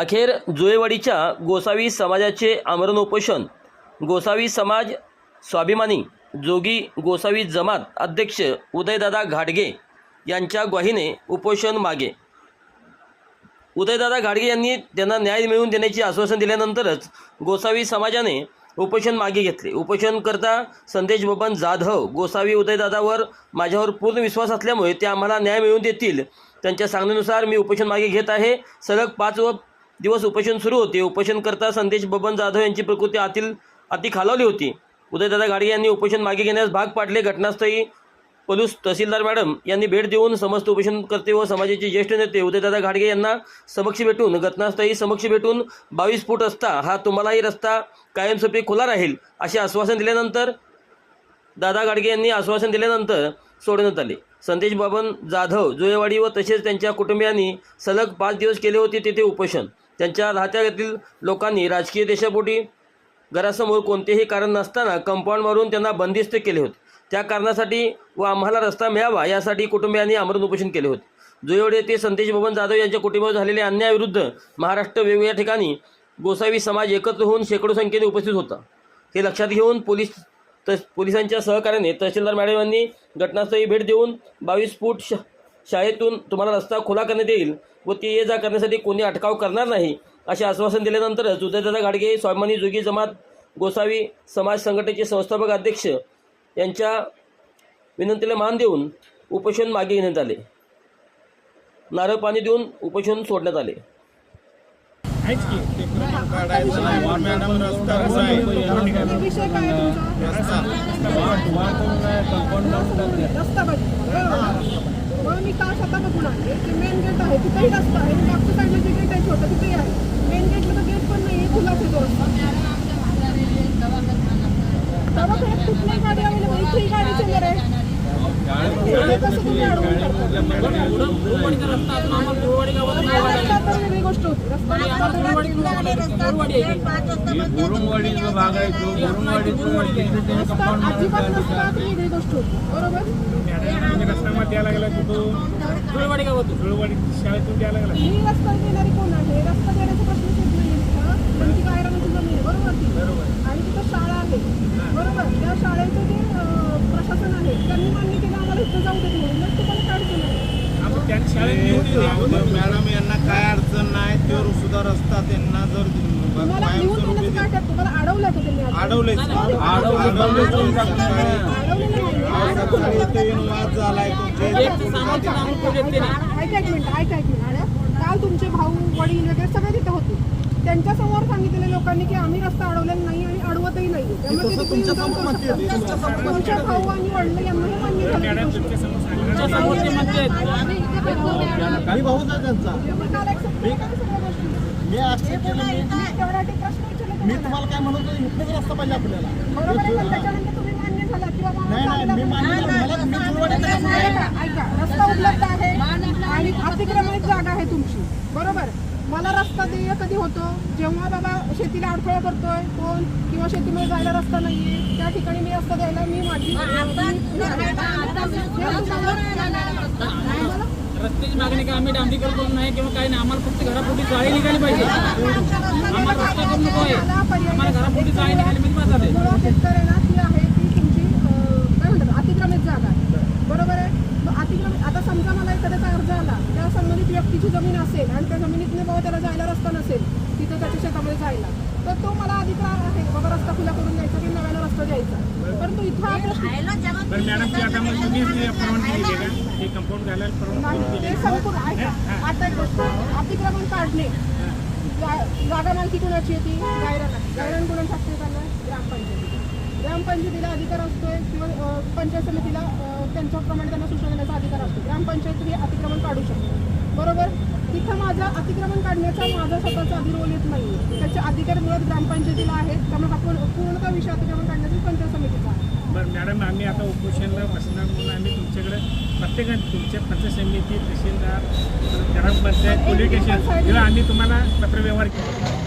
अखेर जुळेवाडीच्या गोसावी समाजाचे आमरण उपोषण. गोसावी समाज स्वाभिमानी जोगी गोसावी जमात अध्यक्ष उदयदादा घाडगे यांच्या ग्वाहीने उपोषण मागे. उदयदादा घाडगे यांनी त्यांना न्याय मिळवून देण्याचे आश्वासन दिल्यानंतरच गोसावी समाजाने उपोषण मागे घेतले. उपोषणकर्ता संदेश बबन जाधव गोसावी उदयदादावर माझ्यावर पूर्ण विश्वास असल्यामुळे ते आम्हाला न्याय मिळवून देतील. त्यांच्या सांगण्यानुसार मी उपोषण मागे घेत आहे. सलग पाच व दिवस उपोषण सुरू होते. उपोषणकर्ता संदेश बबन जाधव यांची प्रकृती आतील अति खालावली होती. उदयदादा गाडगे यांनी उपोषण मागे घेण्यास भाग पाडले. घटनास्थळी पलूस तहसीलदार मॅडम यांनी भेट देऊन समस्त उपोषणकर्ते व समाजाचे ज्येष्ठ नेते उदयदादा घाडगे यांना समक्ष भेटून घटनास्थळी समक्ष भेटून बावीस फूट रस्ता हा तुम्हालाही रस्ता कायमस्वरूपी खुला राहील असे आश्वासन दिल्यानंतर दादा गाडगे यांनी आश्वासन दिल्यानंतर सोडण्यात आले. संदेश बाबन जाधव जुळेवाडी व तसेच त्यांच्या कुटुंबियांनी सलग पाच दिवस केले होते तेथे उपोषण. त्यांच्या राहत्यातील लोकांनी राजकीय देशापोटी घरासमोर कोणतेही कारण नसताना कंपाऊंड मारून त्यांना बंदिस्त केले होते. त्या कारणासाठी व आम्हाला रस्ता मिळावा यासाठी कुटुंबियांनी आमरण उपोषण केले होते. जुएवडे ते संतेश बबन जाधव यांच्या कुटुंबावर झालेल्या अन्यायाविरुद्ध महाराष्ट्र वेगवेगळ्या ठिकाणी गोसावी समाज एकत्र होऊन शेकडो संख्येने उपस्थित होता. हे लक्षात घेऊन पोलीस तस पोलिसांच्या सहकार्याने तहसीलदार मॅडम यांनी घटनास्थळी भेट देऊन बावीस फूट श शाळेतून तुम्हाला रस्ता खुला करण्यात येईल व ते ये जा करण्यासाठी कोणी अटकाव करणार नाही असे आश्वासन दिल्यानंतरच उदयदादा गाडगे स्वाभिमानी जोगी जमात गोसावी समाज संघटनेचे संस्थापक अध्यक्ष यांच्या विनंतीला मान देऊन उपोषण मागे घेण्यात आले. नारळ पाणी देऊन उपोषण सोडण्यात आले. काढायचं नाही. मॅडम रस्ता आहे? रस्ता. मी का स्वतः बघून की मेन गेट आहे तिथेही रस्ता आहे. मागच्या साईडला जे गेट आहे छोटं तिथेही आहे. मेन गेटला तर गेट पण नाही खुलाच आहे तो रस्ता दवाखान्यात कुठलीही गाडी अवेलेबल इथेही गाडी समोर आहे. हे कसं तुम्ही अडवून करता? तर गुरुंगवाडीचा भाग आहे तो गोष्ट होती बरोबर. रस्त्यामध्ये द्यायला गेला तो धुळवाडी का होतो धुळवाडी शाळेतून द्यायला गेला रस्ता देणारी कोण आहे रस्ता देण्याचा प्रश्न येत नाही इथं. पण ती गायरानाची जमीन आहे बरोबर आणि तिथं शाळा आहे. बरोबर त्या शाळेचं जे प्रशासन आहे त्यांनी मान्य केलं आम्हाला इथं जाऊ देत म्हणून मग तुम्हाला आहे? आपण त्या शाळेत मॅडम यांना काय अडचण नाही तो सुद्धा रस्ता त्यांना जर तुम्हाला लिहून देण्याचं काय त्यात तुम्हाला अडवलं का त्यांनी आज? अडवले अडवलेलं नाही. सकाळी इथे येऊन वाद झालाय तुमचे ऐका एक मिनिट ऐका एक मिनिट काल तुमचे भाऊ वडील वगैरे सगळे तिथे होते त्यांच्यासमोर सांगितलेल्या लोकांनी की आम्ही रस्ता अडवलेला नाही आणि अडवतही नाही. तुमच्या भाऊ आणि वडील यांना हे मान्य सगळ्या गोष्टी? मी मी तुम्हाला. काय म्हणतो इथेच रस्ता पाहिजे आपल्याला. बरोबर आहे, पण त्याच्यानंतर तुम्ही मान्य झाला की बाबा नाही आम्हाला नाही मी चांगला- मान्य मला मी गुरुवाडीचा रस्ता आहे. ऐका ऐका रस्ता उपलब्ध आहे आणि अतिक्रमणित जागा आहे तुमची. बरोबर? मला रस्ता देय कधी होतो? जेव्हा बाबा शेतीला अडथळा करतोय कोण किंवा शेतीमध्ये जायला रस्ता नाहीये त्या ठिकाणी मी रस्ता द्यायला मी माझी मागणी काय आम्ही डांबरीकरण करून नाही किंवा काही नाही. आम्हाला फक्त घरापोटी जाळी निघाली पाहिजे. आम्हाला रस्ता करून नको आहे. आम्हाला घरापोटी जाळी निघाली म्हणजे माझा ना ती आहे ती तुमची काय म्हणतात अतिक्रमित जागा बरोबर आहे? अतिक्रमित आता समजा मला एखाद्याचा अर्ज आला त्या संबंधित व्यक्तीची जमीन असेल आणि त्या जमिनीतने बाबा त्याला जायला रस्ता नसेल तिथं त्याच्या शेतामध्ये जायला तर तो मला अधिकार आहे बाबा रस्ता खुला करून द्यायचा? द्यायचा. परंतु इथं हा प्रश्न बरं मॅडम ते आता मग तुम्हीच ते परवानगी दिली का? ते कंपाऊंड घालायला परवानगी नाही दिली. ते संपूर्ण ऐका आता एक गोष्ट अतिक्रमण काढणे जागा मालकी कोणाची येते गायरान गायरान कोणा टाकते त्यांना ग्रामपंचायती ग्रामपंचायतीला अधिकार असतोय किंवा अं, पंचायत समितीला अं, त्यांच्याप्रमाणे त्यांना सूचना देण्याचा अधिकार असतो. ग्रामपंचायत हे अतिक्रमण काढू शकते. बरोबर? तिथं माझा अतिक्रमण काढण्याचा माझा स्वतःचा आधी रोल येत नाही त्याचे अधिकार मुळात ग्रामपंचायतीला आहेत त्यामुळे पूर्ण- पूर्णतः विषय अतिक्रमण काढण्याची पंचायत समितीचा आहे. बरं मॅडम आम्ही आता उपोषणला बसणार म्हणून आम्ही तुमच्याकडे प्रत्येकाने तुमच्या पंचायत समिती तहसीलदार ग्रामपंचायत पोलीस स्टेशन आम्ही तुम्हाला पत्रव्यवहार केला.